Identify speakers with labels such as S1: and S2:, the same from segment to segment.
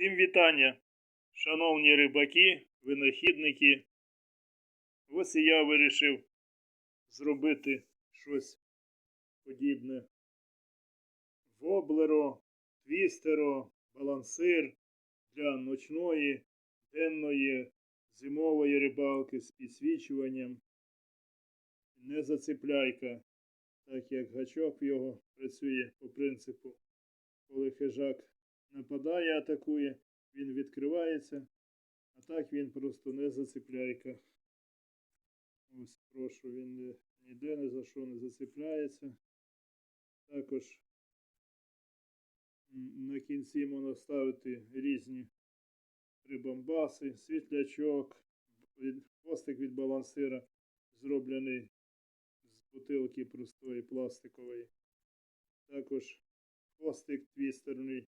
S1: Всім вітання, шановні рибаки, винахідники. Ось і я вирішив зробити щось подібне. Воблеро, твістеро, балансир для ночної, денної, зимової рибалки з підсвічуванням. Не зацепляйка, так як гачок його працює по принципу, коли хижак нападає, атакує, він відкривається, а так він просто не зацепляйка. Ось прошу, він ніде ні за що не зацепляється. Також на кінці можна ставити різні прибамбаси, світлячок, хвостик від балансира зроблений з бутилки простої пластикової. Також хвостик твістерний,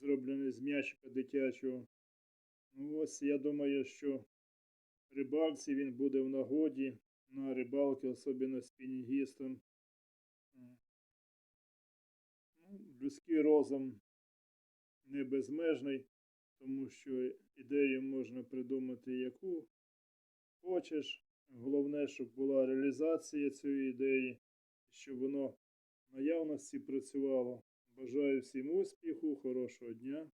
S1: зроблений з м'ячика дитячого. Ну ось я думаю, що рибалці він буде в нагоді на рибалки, особливо спінінгістам. Ну, людський розум не безмежний, тому що ідею можна придумати яку хочеш. Головне, щоб була реалізація цієї ідеї, щоб воно наявності працювало. Бажаю всім успіху, хорошого дня.